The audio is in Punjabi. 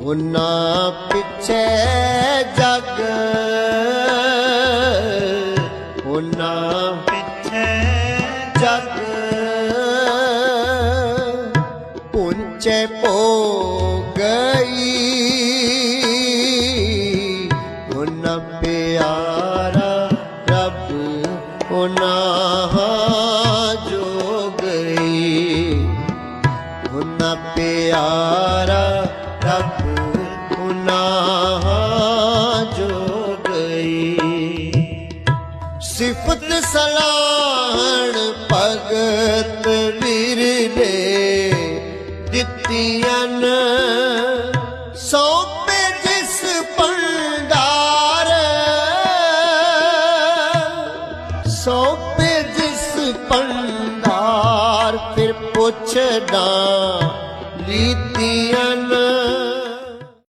ਉਹਨਾਂ ਪਿੱਛੇ ਜਗ। ਉਹਨਾਂ ਪਿੱਛੇ ਜਗ। ਪੁੰਚੇ ਪੋ ਗਈ। ਉਹਨਾਂ ਪਿਆਰਾ ਰੱਬ ਉਹਨਾਂ ਜੋ ਗਈ ਉਹਨਾਂ ਪਿਆਰਾ ਸਿਫਤ ਸਲਾਹਣ ਭਗਤ ਵੀਰ ਨੇ ਦਿੱਤੀਆਂ ਸੌਪੇ ਜਿਸ ਪੰਡਾਰ ਸੌਪੇ ਜਿਸ ਪੰਡਾਰ ਫਿਰ ਪੁੱਛਦਾ